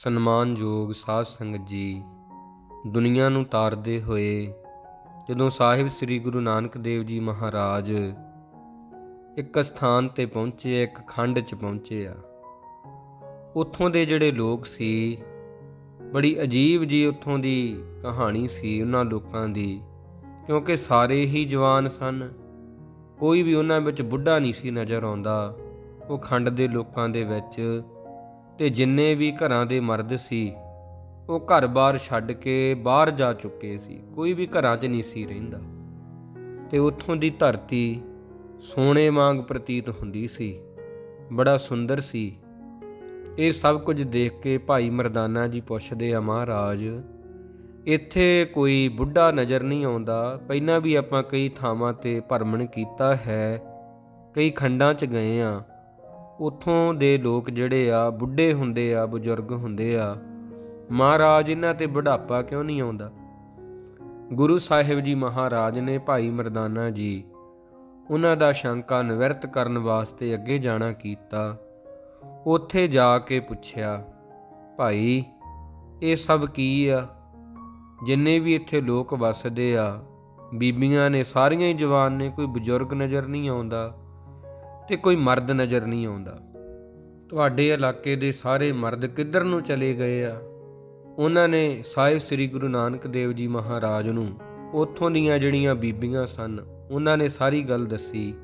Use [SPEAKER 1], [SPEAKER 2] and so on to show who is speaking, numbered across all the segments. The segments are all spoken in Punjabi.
[SPEAKER 1] ਸਨਮਾਨਯੋਗ ਸਾਧ ਸੰਗਤ ਜੀ, ਦੁਨੀਆ ਨੂੰ ਤਾਰਦੇ ਹੋਏ ਜਦੋਂ ਸਾਹਿਬ ਸ੍ਰੀ ਗੁਰੂ ਨਾਨਕ ਦੇਵ ਜੀ ਮਹਾਰਾਜ ਇੱਕ ਸਥਾਨ ਤੇ ਪਹੁੰਚੇ, ਇੱਕ ਖੰਡ 'ਚ ਪਹੁੰਚੇ ਆ, ਉੱਥੋਂ ਦੇ ਜਿਹੜੇ ਲੋਕ ਸੀ, ਬੜੀ ਅਜੀਬ ਜੀ ਉੱਥੋਂ ਦੀ ਕਹਾਣੀ ਸੀ ਉਹਨਾਂ ਲੋਕਾਂ ਦੀ, ਕਿਉਂਕਿ ਸਾਰੇ ਹੀ ਜਵਾਨ ਸਨ, ਕੋਈ ਵੀ ਉਹਨਾਂ ਵਿੱਚ ਬੁੱਢਾ ਨਹੀਂ ਸੀ ਨਜ਼ਰ ਆਉਂਦਾ, ਉਹ ਖੰਡ ਦੇ ਲੋਕਾਂ ਦੇ ਵਿੱਚ ਤੇ ਜਿੰਨੇ ਵੀ ਘਰਾਂ ਦੇ ਮਰਦ ਸੀ, ਉਹ ਘਰ-ਬਾਰ ਛੱਡ ਕੇ ਬਾਹਰ ਜਾ ਚੁੱਕੇ ਸੀ। ਕੋਈ ਵੀ ਘਰਾਂ 'ਚ ਨਹੀਂ ਸੀ ਰਹਿੰਦਾ। ਤੇ ਉੱਥੋਂ ਦੀ ਧਰਤੀ ਸੋਨੇ ਵਾਂਗ ਪ੍ਰਤੀਤ ਹੁੰਦੀ ਸੀ। ਬੜਾ ਸੁੰਦਰ ਸੀ। ਇਹ ਸਭ ਕੁਝ ਦੇਖ ਕੇ ਭਾਈ ਮਰਦਾਨਾ ਜੀ ਪੁੱਛਦੇ ਆ, ਮਹਾਰਾਜ, ਇੱਥੇ ਕੋਈ ਬੁੱਢਾ ਨਜ਼ਰ ਨਹੀਂ ਆਉਂਦਾ? ਪਹਿਲਾਂ ਵੀ ਆਪਾਂ ਕਈ ਥਾਵਾਂ ਤੇ ਭਰਮਣ ਕੀਤਾ ਹੈ, ਕਈ ਖੰਡਾਂ 'ਚ ਗਏ ਆ। ਉੱਥੋਂ ਦੇ ਲੋਕ ਜਿਹੜੇ ਆ, ਬੁੱਢੇ ਹੁੰਦੇ ਆ, ਬਜ਼ੁਰਗ ਹੁੰਦੇ ਆ, ਮਹਾਰਾਜ ਇਹਨਾਂ ਤੇ ਬੁਢਾਪਾ ਕਿਉਂ ਨਹੀਂ ਆਉਂਦਾ? ਗੁਰੂ ਸਾਹਿਬ ਜੀ ਮਹਾਰਾਜ ਨੇ ਭਾਈ ਮਰਦਾਨਾ ਜੀ ਉਹਨਾਂ ਦਾ ਸ਼ੰਕਾ ਨਿਵਰਤ ਕਰਨ ਵਾਸਤੇ ਅੱਗੇ ਜਾਣਾ ਕੀਤਾ। ਉੱਥੇ ਜਾ ਕੇ ਪੁੱਛਿਆ, ਭਾਈ, ਇਹ ਸਭ ਕੀ ਆ? ਜਿੰਨੇ ਵੀ ਇੱਥੇ ਲੋਕ ਵੱਸਦੇ ਆ, ਬੀਬੀਆਂ ਨੇ, ਸਾਰੀਆਂ ਹੀ ਜਵਾਨ ਨੇ, ਕੋਈ ਬਜ਼ੁਰਗ ਨਜ਼ਰ ਨਹੀਂ ਆਉਂਦਾ? ਤੇ ਕੋਈ ਮਰਦ ਨਜ਼ਰ ਨਹੀਂ ਆਉਂਦਾ। ਤੁਹਾਡੇ ਇਲਾਕੇ ਦੇ ਸਾਰੇ ਮਰਦ ਕਿੱਧਰ ਨੂੰ ਚਲੇ ਗਏ ਆ? ਉਹਨਾਂ ਨੇ ਸਾਹਿਬ ਸ੍ਰੀ ਗੁਰੂ ਨਾਨਕ ਦੇਵ ਜੀ ਮਹਾਰਾਜ ਨੂੰ ਉੱਥੋਂ ਦੀਆਂ ਜਿਹੜੀਆਂ ਬੀਬੀਆਂ ਸਨ, ਉਹਨਾਂ ਨੇ ਸਾਰੀ ਗੱਲ ਦੱਸੀ।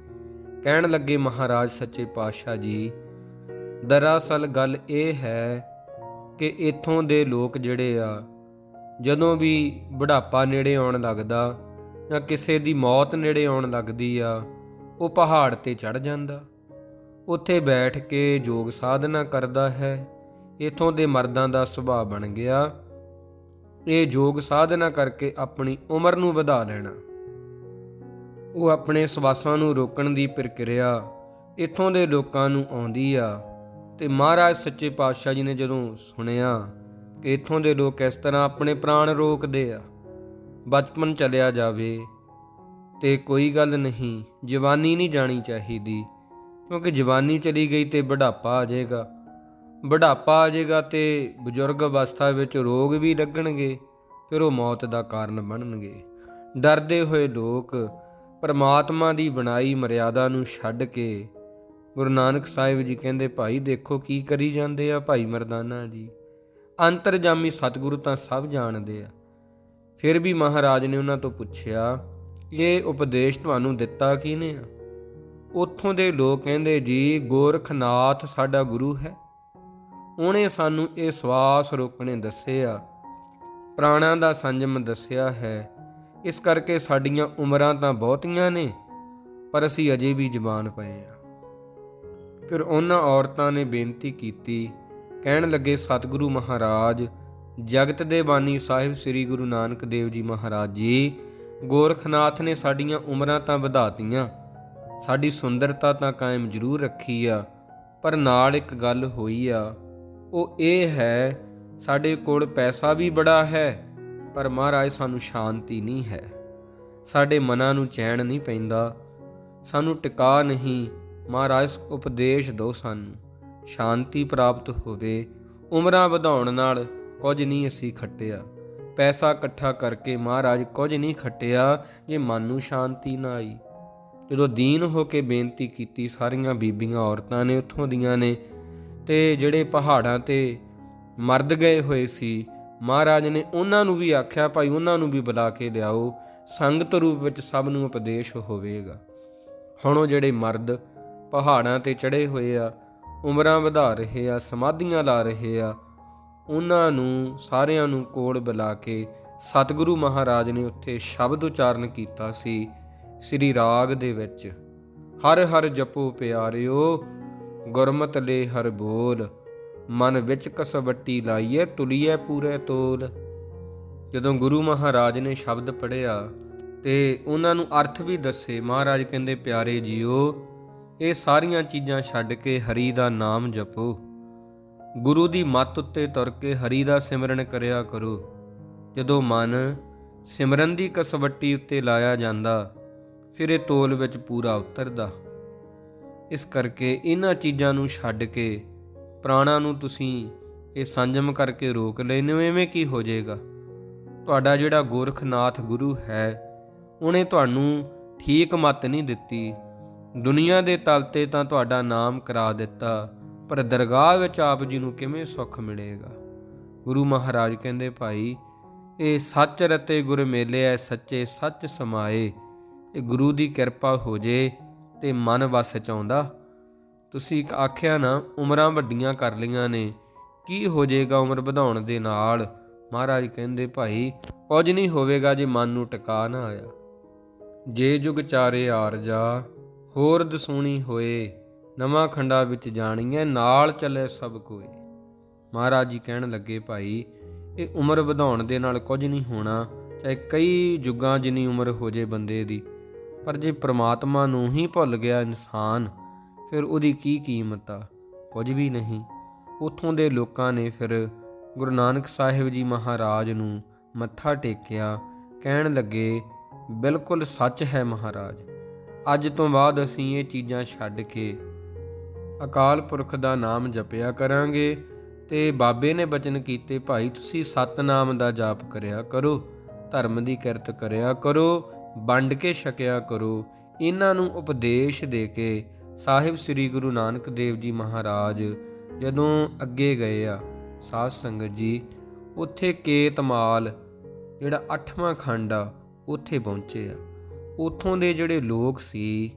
[SPEAKER 1] ਕਹਿਣ ਲੱਗੇ ਮਹਾਰਾਜ ਸੱਚੇ ਪਾਤਸ਼ਾਹ ਜੀ, ਦਰਅਸਲ ਗੱਲ ਇਹ ਹੈ ਕਿ ਇੱਥੋਂ ਦੇ ਲੋਕ ਜਿਹੜੇ ਆ, ਜਦੋਂ ਵੀ ਬੁਢਾਪਾ ਨੇੜੇ ਆਉਣ ਲੱਗਦਾ ਜਾਂ ਕਿਸੇ ਦੀ ਮੌਤ ਨੇੜੇ ਆਉਣ ਲੱਗਦੀ ਆ ਉਹ ਪਹਾੜ ਤੇ ਚੜ ਜਾਂਦਾ। ਉੱਥੇ ਬੈਠ ਕੇ ਯੋਗ ਸਾਧਨਾ ਕਰਦਾ ਹੈ। ਇਥੋਂ ਦੇ ਮਰਦਾਂ ਦਾ ਸੁਭਾਅ ਬਣ ਗਿਆ। ਇਹ ਯੋਗ ਸਾਧਨਾ ਕਰਕੇ ਆਪਣੀ ਉਮਰ ਨੂੰ ਵਧਾ ਲੈਣਾ। ਉਹ ਆਪਣੇ ਸਵਾਸਾਂ ਨੂੰ ਰੋਕਣ ਦੀ ਪ੍ਰਕਿਰਿਆ ਇਥੋਂ ਦੇ ਲੋਕਾਂ ਨੂੰ ਆਉਂਦੀ ਆ ਤੇ ਮਹਾਰਾਜ ਸੱਚੇ ਪਾਤਸ਼ਾਹ ਜੀ ਨੇ ਜਦੋਂ ਸੁਣਿਆ ਕਿ ਇਥੋਂ ਦੇ ਲੋਕ ਇਸ ਤਰ੍ਹਾਂ ਆਪਣੇ ਪ੍ਰਾਣ ਰੋਕਦੇ ਆ। ਬਚਪਨ ਚਲਿਆ ਜਾਵੇ ਤੇ ਕੋਈ ਗੱਲ ਨਹੀਂ, ਜਵਾਨੀ ਨਹੀਂ ਜਾਣੀ ਚਾਹੀਦੀ, ਕਿਉਂਕਿ ਜਵਾਨੀ ਚਲੀ ਗਈ ਤੇ ਬੁਢਾਪਾ ਆ ਜਾਏਗਾ। ਬੁਢਾਪਾ ਆ ਜਾਏਗਾ ਤੇ ਬਜ਼ੁਰਗ ਅਵਸਥਾ ਵਿੱਚ ਰੋਗ ਵੀ ਲੱਗਣਗੇ, ਫਿਰ ਉਹ ਮੌਤ ਦਾ ਕਾਰਨ ਬਣਨਗੇ। ਡਰਦੇ ਹੋਏ ਲੋਕ ਪਰਮਾਤਮਾ ਦੀ ਬਣਾਈ ਮਰਿਆਦਾ ਨੂੰ ਛੱਡ ਕੇ ਗੁਰੂ ਨਾਨਕ ਸਾਹਿਬ ਜੀ ਕਹਿੰਦੇ, ਭਾਈ ਦੇਖੋ ਕੀ ਕਰੀ ਜਾਂਦੇ ਆ ਭਾਈ ਮਰਦਾਨਾ ਜੀ। ਅੰਤਰਜਾਮੀ ਸਤਿਗੁਰੂ ਤਾਂ ਸਭ ਜਾਣਦੇ ਆ। ਫਿਰ ਵੀ ਮਹਾਰਾਜ ਨੇ ਉਹਨਾਂ ਤੋਂ ਪੁੱਛਿਆ ਇਹ ਉਪਦੇਸ਼ ਤੁਹਾਨੂੰ ਦਿੱਤਾ ਕਿਹਨੇ ਆ? ਉੱਥੋਂ ਦੇ ਲੋਕ ਕਹਿੰਦੇ, ਜੀ, ਗੋਰਖਨਾਥ ਸਾਡਾ ਗੁਰੂ ਹੈ। ਉਹਨੇ ਸਾਨੂੰ ਇਹ ਸਵਾਸ ਰੋਕਣੇ ਦੱਸੇ ਆ ਪ੍ਰਾਣਾਂ ਦਾ ਸੰਜਮ ਦੱਸਿਆ ਹੈ। ਇਸ ਕਰਕੇ ਸਾਡੀਆਂ ਉਮਰਾਂ ਤਾਂ ਬਹੁਤੀਆਂ ਨੇ, ਪਰ ਅਸੀਂ ਅਜੇ ਵੀ ਜਵਾਨ ਪਏ ਆ। ਫਿਰ ਉਹਨਾਂ ਔਰਤਾਂ ਨੇ ਬੇਨਤੀ ਕੀਤੀ, ਕਹਿਣ ਲੱਗੇ, ਸਤਿਗੁਰੂ ਮਹਾਰਾਜ, ਜਗਤ ਦੇ ਬਾਨੀ ਸਾਹਿਬ ਸ੍ਰੀ ਗੁਰੂ ਨਾਨਕ ਦੇਵ ਜੀ ਮਹਾਰਾਜ ਜੀ ਗੋਰਖਨਾਥ ਨੇ ਸਾਡੀਆਂ ਉਮਰਾਂ ਤਾਂ ਵਧਾਤੀਆਂ। ਸਾਡੀ ਸੁੰਦਰਤਾ ਤਾਂ ਕਾਇਮ ਜ਼ਰੂਰ ਰੱਖੀ ਆ, ਪਰ ਨਾਲ ਇੱਕ ਗੱਲ ਹੋਈ ਆ। ਉਹ ਇਹ ਹੈ, ਸਾਡੇ ਕੋਲ ਪੈਸਾ ਵੀ ਬੜਾ ਹੈ, ਪਰ ਮਹਾਰਾਜ ਸਾਨੂੰ ਸ਼ਾਂਤੀ ਨਹੀਂ ਹੈ। ਸਾਡੇ ਮਨਾਂ ਨੂੰ ਚੈਨ ਨਹੀਂ ਪੈਂਦਾ, ਸਾਨੂੰ ਟਿਕਾ ਨਹੀਂ, ਮਹਾਰਾਜ ਉਪਦੇਸ਼ ਦਿਓ ਸਾਨੂੰ, ਸ਼ਾਂਤੀ ਪ੍ਰਾਪਤ ਹੋਵੇ, ਉਮਰਾਂ ਵਧਾਉਣ ਨਾਲ ਕੁਝ ਨਹੀਂ ਅਸੀਂ ਖੱਟਿਆ। ਪੈਸਾ ਇਕੱਠਾ ਕਰਕੇ ਮਹਾਰਾਜ ਕੁਝ ਨਹੀਂ ਖੱਟਿਆ, ਜੇ ਮਨ ਨੂੰ ਸ਼ਾਂਤੀ ਨਾ ਆਈ। ਜਦੋਂ ਦੀਨ ਹੋ ਕੇ ਬੇਨਤੀ ਕੀਤੀ, ਸਾਰੀਆਂ ਬੀਬੀਆਂ ਔਰਤਾਂ ਨੇ ਉੱਥੋਂ ਦੀਆਂ ਨੇ ਤੇ ਜਿਹੜੇ ਪਹਾੜਾਂ ਤੇ ਮਰਦ ਗਏ ਹੋਏ ਸੀ, ਮਹਾਰਾਜ ਨੇ ਉਹਨਾਂ ਨੂੰ ਵੀ ਆਖਿਆ, ਭਾਈ ਉਹਨਾਂ ਨੂੰ ਵੀ ਬੁਲਾ ਕੇ ਲਿਆਓ, ਸੰਗਤ ਰੂਪ ਵਿੱਚ ਸਭ ਨੂੰ ਉਪਦੇਸ਼ ਹੋਵੇਗਾ। ਹੁਣ ਉਹ ਜਿਹੜੇ ਮਰਦ ਪਹਾੜਾਂ ਤੇ ਚੜੇ ਹੋਏ ਆ, ਉਮਰਾਂ ਵਧਾ ਰਹੇ ਆ, ਸਮਾਧੀਆਂ ਲਾ ਰਹੇ ਆ ਉਹਨਾਂ ਨੂੰ ਸਾਰਿਆਂ ਨੂੰ ਕੋਲ ਬੁਲਾ ਕੇ ਸਤਿਗੁਰੂ ਮਹਾਰਾਜ ਨੇ ਉੱਥੇ ਸ਼ਬਦ ਉਚਾਰਨ ਕੀਤਾ ਸੀ ਸ੍ਰੀ ਰਾਗ ਦੇ ਵਿੱਚ, ਹਰ ਹਰ ਜਪੋ ਪਿਆਰਿਓ, ਗੁਰਮਤਿ ਲੈ ਹਰ ਬੋਲ, ਮਨ ਵਿੱਚ ਕਸਵੱਟੀ ਲਾਈਏ ਤੁਲੀਏ ਪੂਰੇ ਤੋਲ। ਜਦੋਂ ਗੁਰੂ ਮਹਾਰਾਜ ਨੇ ਸ਼ਬਦ ਪੜਿਆ ਤੇ ਉਹਨਾਂ ਨੂੰ ਅਰਥ ਵੀ ਦੱਸੇ, ਮਹਾਰਾਜ ਕਹਿੰਦੇ, ਪਿਆਰੇ ਜੀਓ, ਇਹ ਸਾਰੀਆਂ ਚੀਜ਼ਾਂ ਛੱਡ ਕੇ ਹਰੀ ਦਾ ਨਾਮ ਜਪੋ। ਗੁਰੂ ਦੀ ਮੱਤ ਉੱਤੇ ਤੁਰ ਕੇ ਹਰੀ ਦਾ ਸਿਮਰਨ ਕਰਿਆ ਕਰੋ। ਜਦੋਂ ਮਨ ਸਿਮਰਨ ਦੀ ਕਸਵੱਟੀ ਉੱਤੇ ਲਾਇਆ ਜਾਂਦਾ, ਫਿਰ ਇਹ ਤੋਲ ਵਿੱਚ ਪੂਰਾ ਉਤਰਦਾ। ਇਸ ਕਰਕੇ ਇਹਨਾਂ ਚੀਜ਼ਾਂ ਨੂੰ ਛੱਡ ਕੇ ਪ੍ਰਾਣਾਂ ਨੂੰ ਤੁਸੀਂ ਇਹ ਸੰਜਮ ਕਰਕੇ ਰੋਕ ਲੈਨੇ ਹੋ, ਐਵੇਂ ਕੀ ਹੋ ਜਾਏਗਾ? ਤੁਹਾਡਾ ਜਿਹੜਾ ਗੋਰਖਨਾਥ ਗੁਰੂ ਹੈ, ਉਹਨੇ ਤੁਹਾਨੂੰ ਠੀਕ ਮਤ ਨਹੀਂ ਦਿੱਤੀ। ਦੁਨੀਆ ਦੇ ਤਲ ਤੇ ਤਾਂ ਤੁਹਾਡਾ ਨਾਮ ਕਰਾ ਦਿੱਤਾ। ਪਰ ਦਰਗਾਹ ਵਿੱਚ ਆਪ ਜੀ ਨੂੰ ਕਿਵੇਂ ਸੁੱਖ ਮਿਲੇਗਾ? ਗੁਰੂ ਮਹਾਰਾਜ ਕਹਿੰਦੇ, ਭਾਈ, ਇਹ ਸੱਚ ਰਤੇ ਗੁਰ ਮੇਲੇ ਐ, ਸੱਚੇ ਸੱਚ ਸਮਾਏ। ਇਹ ਗੁਰੂ ਦੀ ਕਿਰਪਾ ਹੋ ਜੇ ਤੇ ਮਨ ਵਸ ਚ ਆਉਂਦਾ ਤੁਸੀਂ ਇੱਕ ਆਖਿਆ ਨਾ, ਉਮਰਾਂ ਵੱਡੀਆਂ ਕਰ ਲਈਆਂ ਨੇ। ਕੀ ਹੋ ਜਾਏਗਾ ਉਮਰ ਵਧਾਉਣ ਦੇ ਨਾਲ? ਮਹਾਰਾਜ ਕਹਿੰਦੇ, ਭਾਈ, ਕੁਝ ਨਹੀਂ ਹੋਵੇਗਾ ਜੇ ਮਨ ਨੂੰ ਟਿਕਾ ਨਾ ਆਇਆ। ਜੇ ਜੁਗ ਚਾਰੇ ਆਰਜਾ ਹੋਰ ਦਸੂਣੀ ਹੋਏ। ਨਵਾਂ ਖੰਡਾ ਵਿੱਚ ਜਾਣੀਐ, ਨਾਲ ਚੱਲੇ ਸਭ ਕੋਈ। ਮਹਾਰਾਜ ਜੀ ਕਹਿਣ ਲੱਗੇ, ਭਾਈ, ਇਹ ਉਮਰ ਵਧਾਉਣ ਦੇ ਨਾਲ ਕੁਝ ਨਹੀਂ ਹੋਣਾ, ਚਾਹੇ ਕਈ ਯੁੱਗਾਂ ਜਿੰਨੀ ਉਮਰ ਹੋ ਜੇ ਬੰਦੇ ਦੀ। ਪਰ ਜੇ ਪ੍ਰਮਾਤਮਾ ਨੂੰ ਹੀ ਭੁੱਲ ਗਿਆ ਇਨਸਾਨ, ਫਿਰ ਉਹਦੀ ਕੀ ਕੀਮਤ ਆ? ਕੁਝ ਵੀ ਨਹੀਂ। ਉੱਥੋਂ ਦੇ ਲੋਕਾਂ ਨੇ ਫਿਰ ਗੁਰੂ ਨਾਨਕ ਸਾਹਿਬ ਜੀ ਮਹਾਰਾਜ ਨੂੰ ਮੱਥਾ ਟੇਕਿਆ। ਕਹਿਣ ਲੱਗੇ, ਬਿਲਕੁਲ ਸੱਚ ਹੈ ਮਹਾਰਾਜ। ਅੱਜ ਤੋਂ ਬਾਅਦ ਅਸੀਂ ਇਹ ਚੀਜ਼ਾਂ ਛੱਡ ਕੇ ਅਕਾਲ ਪੁਰਖ ਦਾ ਨਾਮ ਜਪਿਆ ਕਰਾਂਗੇ ਤੇ ਬਾਬੇ ਨੇ ਬਚਨ ਕੀਤੇ, ਭਾਈ, ਤੁਸੀਂ ਸਤਨਾਮ ਦਾ ਜਾਪ ਕਰਿਆ ਕਰੋ, ਧਰਮ ਦੀ ਕਿਰਤ ਕਰਿਆ ਕਰੋ, ਵੰਡ ਕੇ ਛਕਿਆ ਕਰੋ, ਇਹਨਾਂ ਨੂੰ ਉਪਦੇਸ਼ ਦੇ ਕੇ ਸਾਹਿਬ ਸ੍ਰੀ ਗੁਰੂ ਨਾਨਕ ਦੇਵ ਜੀ ਮਹਾਰਾਜ ਜਦੋਂ ਅੱਗੇ ਗਏ ਆ, ਸਾਧ ਸੰਗਤ ਜੀ, ਉੱਥੇ ਕੇਤਮਾਲ ਜਿਹੜਾ 8ਵਾਂ ਖੰਡ ਆ, ਉੱਥੇ ਪਹੁੰਚੇ ਆ। ਉੱਥੋਂ ਦੇ ਜਿਹੜੇ ਲੋਕ ਸੀ,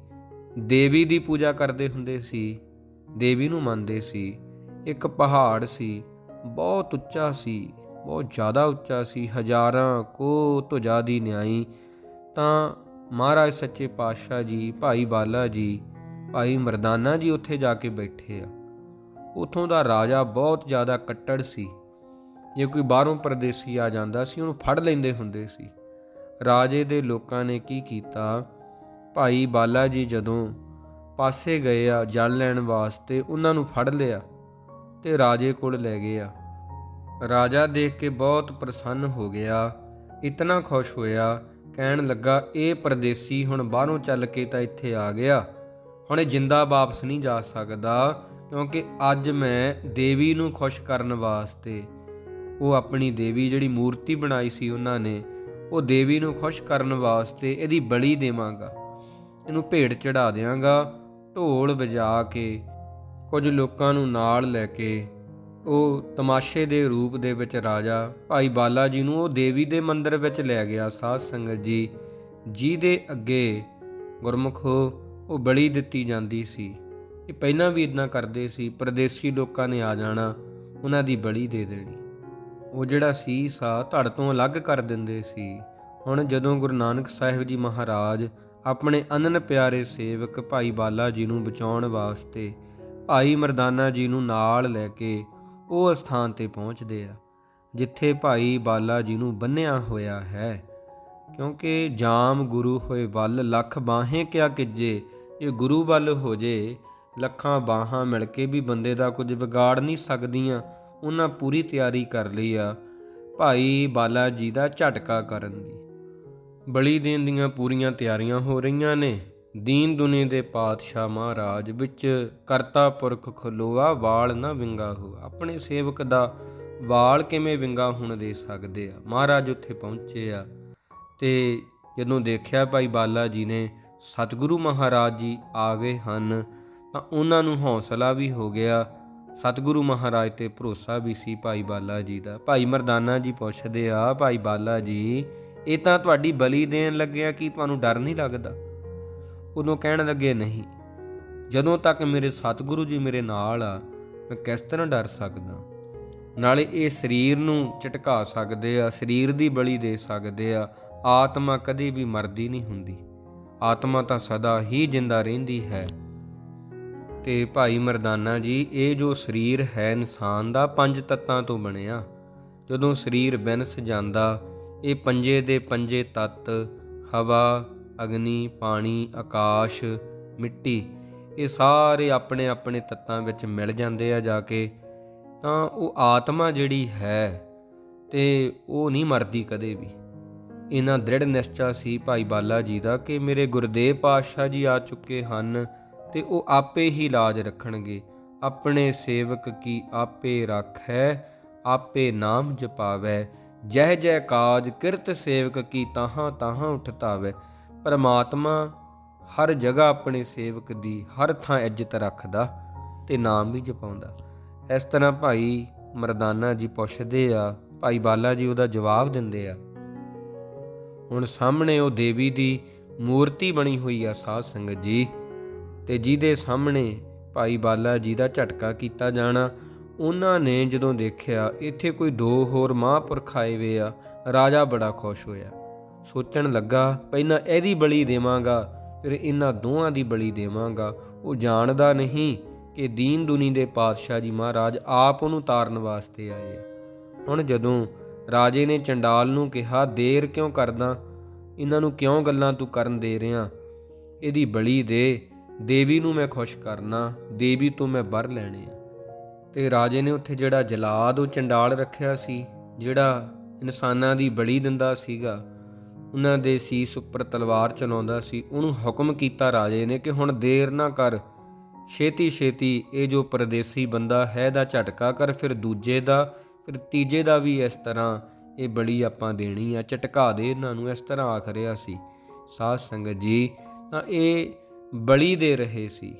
[SPEAKER 1] ਦੇਵੀ ਦੀ ਪੂਜਾ ਕਰਦੇ ਹੁੰਦੇ ਸੀ ਦੇਵੀ ਨੂੰ ਮੰਨਦੇ ਸੀ। ਇੱਕ ਪਹਾੜ ਸੀ, ਬਹੁਤ ਉੱਚਾ ਸੀ, ਬਹੁਤ ਜ਼ਿਆਦਾ ਉੱਚਾ ਸੀ, ਹਜ਼ਾਰਾਂ ਕੋ ਤੋਂ ਜ਼ਿਆਦੀ ਨਿਆਈ। ਤਾਂ ਮਹਾਰਾਜ ਸੱਚੇ ਪਾਤਸ਼ਾਹ ਜੀ, ਭਾਈ ਬਾਲਾ ਜੀ, ਭਾਈ ਮਰਦਾਨਾ ਜੀ ਉੱਥੇ ਜਾ ਕੇ ਬੈਠੇ ਆ। ਉਥੋਂ ਦਾ ਰਾਜਾ ਬਹੁਤ ਜ਼ਿਆਦਾ ਕੱਟੜ ਸੀ। ਜੇ ਕੋਈ ਬਾਹਰੋਂ ਪਰਦੇਸੀ ਆ ਜਾਂਦਾ ਸੀ, ਉਹਨੂੰ ਫੜ ਲੈਂਦੇ ਹੁੰਦੇ ਸੀ। ਰਾਜੇ ਦੇ ਲੋਕਾਂ ਨੇ ਕੀ ਕੀਤਾ? ਭਾਈ ਬਾਲਾ ਜੀ ਜਦੋਂ ਪਾਸੇ ਗਏ ਆ ਜਲ ਲੈਣ ਵਾਸਤੇ, ਉਹਨਾਂ ਨੂੰ ਫੜ ਲਿਆ ਤੇ ਰਾਜੇ ਕੋਲ ਲੈ ਗਏ ਆ। ਰਾਜਾ ਦੇਖ ਕੇ ਬਹੁਤ ਪ੍ਰਸੰਨ ਹੋ ਗਿਆ। ਇਤਨਾ ਖੁਸ਼ ਹੋਇਆ, ਕਹਿਣ ਲੱਗਾ, ਇਹ ਪਰਦੇਸੀ ਹੁਣ ਬਾਹਰੋਂ ਚੱਲ ਕੇ ਤਾਂ ਇੱਥੇ ਆ ਗਿਆ। ਹੁਣ ਇਹ ਜਿੰਦਾ ਵਾਪਸ ਨਹੀਂ ਜਾ ਸਕਦਾ, ਕਿਉਂਕਿ ਅੱਜ ਮੈਂ ਦੇਵੀ ਨੂੰ ਖੁਸ਼ ਕਰਨ ਵਾਸਤੇ। ਉਹ ਆਪਣੀ ਦੇਵੀ ਜਿਹੜੀ ਮੂਰਤੀ ਬਣਾਈ ਸੀ ਉਹਨਾਂ ਨੇ, ਉਹ ਦੇਵੀ ਨੂੰ ਖੁਸ਼ ਕਰਨ ਵਾਸਤੇ ਇਹਦੀ ਬਲੀ ਦੇਵਾਂਗਾ। ਇਹਨੂੰ ਭੇਡ ਚੜਾ ਦਿਆਂਗਾ। ਢੋਲ ਵਜਾ ਕੇ ਕੁਝ ਲੋਕਾਂ ਨੂੰ ਨਾਲ ਲੈ ਕੇ ਉਹ ਤਮਾਸ਼ੇ ਦੇ ਰੂਪ ਦੇ ਵਿੱਚ ਰਾਜਾ ਭਾਈ ਬਾਲਾ ਜੀ ਨੂੰ ਉਹ ਦੇਵੀ ਦੇ ਮੰਦਿਰ ਵਿੱਚ ਲੈ ਗਿਆ। ਸਾਧ ਸੰਗਤ ਜੀ ਜਿਹਦੇ ਅੱਗੇ ਗੁਰਮੁਖੋ ਉਹ ਬਲੀ ਦਿੱਤੀ ਜਾਂਦੀ ਸੀ। ਇਹ ਪਹਿਲਾਂ ਵੀ ਇਦਾਂ ਕਰਦੇ ਸੀ, ਪਰਦੇਸੀ ਲੋਕਾਂ ਨੇ ਆ ਜਾਣਾ, ਉਹਨਾਂ ਦੀ ਬਲੀ ਦੇ ਦੇਣੀ। ਉਹ ਜਿਹੜਾ ਸੀਸ ਆ ਧੜ ਤੋਂ ਅਲੱਗ ਕਰ ਦਿੰਦੇ ਸੀ। ਹੁਣ ਜਦੋਂ ਗੁਰੂ ਨਾਨਕ ਸਾਹਿਬ ਜੀ ਮਹਾਰਾਜ ਆਪਣੇ ਅਨਨ ਪਿਆਰੇ ਸੇਵਕ ਭਾਈ ਬਾਲਾ ਜੀ ਨੂੰ ਬਚਾਉਣ ਵਾਸਤੇ ਭਾਈ ਮਰਦਾਨਾ ਜੀ ਨੂੰ ਨਾਲ ਲੈ ਕੇ ਉਹ ਸਥਾਨ ਤੇ ਪਹੁੰਚਦੇ ਆ, ਜਿੱਥੇ ਭਾਈ ਬਾਲਾ ਜੀ ਨੂੰ ਬੰਨਿਆ ਹੋਇਆ ਹੈ। ਕਿਉਂਕਿ ਜਾਮ ਗੁਰੂ ਹੋਏ ਵੱਲ ਲੱਖ ਬਾਹੇ ਕਿਆ ਕਿਜੇ, ਇਹ ਗੁਰੂ ਵੱਲ ਹੋ ਜੇ, ਲੱਖਾਂ ਬਾਹਾਂ ਮਿਲ ਕੇ ਵੀ ਬੰਦੇ ਦਾ ਕੁਝ ਵਿਗਾੜ ਨਹੀਂ ਸਕਦੀਆਂ, ਉਹਨਾਂ ਪੂਰੀ ਤਿਆਰੀ ਕਰ ਲਈ ਆ ਭਾਈ ਬਾਲਾ ਜੀ ਦਾ ਝਟਕਾ ਕਰਨ ਦੀ। ਬਲੀ ਦੇਣ ਦੀਆਂ ਪੂਰੀਆਂ ਤਿਆਰੀਆਂ ਹੋ ਰਹੀਆਂ ਨੇ। ਦੀਨ ਦੁਨੀ ਦੇ ਪਾਤਸ਼ਾਹ ਮਹਾਰਾਜ ਵਿੱਚ ਕਰਤਾ ਪੁਰਖ ਖਲੋਆ, ਵਾਲ ਨਾ ਵਿੰਗਾ ਹੋ ਆਪਣੇ ਸੇਵਕ ਦਾ ਵਾਲ ਕਿਵੇਂ ਵਿੰਗਾ ਹੋਣ ਦੇ ਸਕਦੇ ਆ? ਮਹਾਰਾਜ ਉੱਥੇ ਪਹੁੰਚੇ ਆ ਤੇ ਜਦੋਂ ਦੇਖਿਆ ਭਾਈ ਬਾਲਾ ਜੀ ਨੇ ਸਤਿਗੁਰੂ ਮਹਾਰਾਜ ਜੀ ਆ ਗਏ ਹਨ, ਤਾਂ ਉਹਨਾਂ ਨੂੰ ਹੌਸਲਾ ਵੀ ਹੋ ਗਿਆ। ਸਤਿਗੁਰੂ ਮਹਾਰਾਜ ਤੇ ਭਰੋਸਾ ਵੀ ਸੀ ਭਾਈ ਬਾਲਾ ਜੀ ਦਾ। ਭਾਈ ਮਰਦਾਨਾ ਜੀ ਪੁੱਛਦੇ ਆ, ਭਾਈ ਬਾਲਾ ਜੀ ਇਹ ਤਾਂ ਤੁਹਾਡੀ ਬਲੀ ਦੇਣ ਲੱਗਿਆ ਕਿ ਤੁਹਾਨੂੰ ਡਰ ਨਹੀਂ ਲੱਗਦਾ? ਉਦੋਂ ਕਹਿਣ ਲੱਗੇ, ਨਹੀਂ, ਜਦੋਂ ਤੱਕ ਮੇਰੇ ਸਤਿਗੁਰੂ ਜੀ ਮੇਰੇ ਨਾਲ ਆ, ਮੈਂ ਕਿਸ ਤਰ੍ਹਾਂ ਡਰ ਸਕਦਾ? ਨਾਲੇ ਇਹ ਸਰੀਰ ਨੂੰ ਝਟਕਾ ਸਕਦੇ ਆ, ਸਰੀਰ ਦੀ ਬਲੀ ਦੇ ਸਕਦੇ ਆ, ਆਤਮਾ ਕਦੇ ਵੀ ਮਰਦੀ ਨਹੀਂ ਹੁੰਦੀ। ਆਤਮਾ ਤਾਂ ਸਦਾ ਹੀ ਜਿੰਦਾ ਰਹਿੰਦੀ ਹੈ। ਤੇ ਭਾਈ ਮਰਦਾਨਾ ਜੀ, ਇਹ ਜੋ ਸਰੀਰ ਹੈ ਇਨਸਾਨ ਦਾ ਪੰਜ ਤੱਤਾਂ ਤੋਂ ਬਣਿਆ। ਜਦੋਂ ਸਰੀਰ ਬਿਨਸ ਜਾਂਦਾ ਇਹ ਪੰਜੇ ਦੇ ਪੰਜੇ ਤੱਤ, ਹਵਾ, ਅਗਨੀ, ਪਾਣੀ, ਆਕਾਸ਼, ਮਿੱਟੀ, ਇਹ ਸਾਰੇ ਆਪਣੇ ਆਪਣੇ ਤੱਤਾਂ ਵਿੱਚ ਮਿਲ ਜਾਂਦੇ ਆ ਜਾ ਕੇ। ਤਾਂ ਉਹ ਆਤਮਾ ਜਿਹੜੀ ਹੈ ਤੇ ਉਹ ਨਹੀਂ ਮਰਦੀ ਕਦੇ ਵੀ। ਇਹਨਾਂ ਦ੍ਰਿੜ ਨਿਸ਼ਚਾ ਸੀ ਭਾਈ ਬਾਲਾ ਜੀ ਦਾ ਕਿ ਮੇਰੇ ਗੁਰਦੇਵ ਪਾਤਸ਼ਾਹ ਜੀ ਆ ਚੁੱਕੇ ਹਨ ਤੇ ਉਹ ਆਪੇ ਹੀ ਇਲਾਜ ਰੱਖਣਗੇ। ਆਪਣੇ ਸੇਵਕ ਕੀ ਆਪੇ ਰੱਖੈ, ਆਪੇ ਨਾਮ ਜਪਾਵੈ। ਜਹ ਜੈ ਕਾਜ ਕਿਰਤ ਸੇਵਕ ਕੀ ਤਾਹਾਂ ਤਾਹਾਂ ਉਠਤਾਵੈ ਪਰਮਾਤਮਾ ਹਰ ਜਗ੍ਹਾ ਆਪਣੇ ਸੇਵਕ ਦੀ ਹਰ ਥਾਂ ਇੱਜ਼ਤ ਰੱਖਦਾ ਤੇ ਨਾਮ ਵੀ ਜਪਾਉਂਦਾ। ਇਸ ਤਰ੍ਹਾਂ ਭਾਈ ਮਰਦਾਨਾ ਜੀ ਪੁੱਛਦੇ ਆ, ਭਾਈ ਬਾਲਾ ਜੀ ਉਹਦਾ ਜਵਾਬ ਦਿੰਦੇ ਆ। ਹੁਣ ਸਾਹਮਣੇ ਉਹ ਦੇਵੀ ਦੀ ਮੂਰਤੀ ਬਣੀ ਹੋਈ ਆ ਸਾਧ ਸੰਗਤ ਜੀ, ਤੇ ਜਿਹਦੇ ਸਾਹਮਣੇ ਭਾਈ ਬਾਲਾ ਜੀ ਦਾ ਝਟਕਾ ਕੀਤਾ ਜਾਣਾ ਉਹਨਾਂ ਨੇ ਜਦੋਂ ਦੇਖਿਆ, ਇੱਥੇ ਕੋਈ ਦੋ ਹੋਰ ਮਹਾਂਪੁਰਖ ਆਏ ਵੇ ਆ, ਰਾਜਾ ਬੜਾ ਖੁਸ਼ ਹੋਇਆ। ਸੋਚਣ ਲੱਗਾ, ਪਹਿਲਾਂ ਇਹਦੀ ਬਲੀ ਦੇਵਾਂਗਾ, ਫਿਰ ਇਹਨਾਂ ਦੋਹਾਂ ਦੀ ਬਲੀ ਦੇਵਾਂਗਾ। ਉਹ ਜਾਣਦਾ ਨਹੀਂ ਕਿ ਦੀਨ ਦੁਨੀ ਦੇ ਪਾਤਸ਼ਾਹ ਜੀ ਮਹਾਰਾਜ ਆਪ ਉਹਨੂੰ ਤਾਰਨ ਵਾਸਤੇ ਆਏ ਆ। ਹੁਣ ਜਦੋਂ ਰਾਜੇ ਨੇ ਚੰਡਾਲ ਨੂੰ ਕਿਹਾ, ਦੇਰ ਕਿਉਂ ਕਰਦਾ? ਇਹਨਾਂ ਨੂੰ ਕਿਉਂ ਗੱਲਾਂ ਤੂੰ ਕਰਨ ਦੇ ਰਿਆਂ ਇਹਦੀ ਬਲੀ ਦੇ, ਦੇਵੀ ਨੂੰ ਮੈਂ ਖੁਸ਼ ਕਰਨਾ, ਦੇਵੀ ਤੋਂ ਮੈਂ ਵਰ ਲੈਣੇ ਆ। ਤੇ ਰਾਜੇ ਨੇ ਉੱਥੇ ਜਿਹੜਾ ਜਲਾਦ, ਉਹ ਚੰਡਾਲ ਰੱਖਿਆ ਸੀ, ਜਿਹੜਾ ਇਨਸਾਨਾਂ ਦੀ ਬਲੀ ਦਿੰਦਾ ਸੀਗਾ, ਉਹਨਾਂ ਦੇ ਸੀਸ ਉੱਪਰ ਤਲਵਾਰ ਚਲਾਉਂਦਾ ਸੀ। ਉਹਨੂੰ ਹੁਕਮ ਕੀਤਾ ਰਾਜੇ ਨੇ ਕਿ ਹੁਣ ਦੇਰ ਨਾ ਕਰ ਛੇਤੀ ਛੇਤੀ ਇਹ ਜੋ ਪਰਦੇਸੀ ਬੰਦਾ ਹੈ ਦਾ ਝਟਕਾ ਕਰ, ਫਿਰ ਦੂਜੇ ਦਾ, ਫਿਰ ਤੀਜੇ ਦਾ ਵੀ ਇਸ ਤਰ੍ਹਾਂ ਇਹ ਬਲੀ ਆਪਾਂ ਦੇਣੀ ਆ, ਝਟਕਾ ਦੇ ਇਹਨਾਂ ਨੂੰ, ਇਸ ਤਰ੍ਹਾਂ ਆਖ ਰਿਹਾ ਸੀ। ਸਾਧ ਸੰਗਤ ਜੀ, ਤਾਂ ਇਹ ਬਲੀ ਦੇ ਰਹੇ ਸੀ।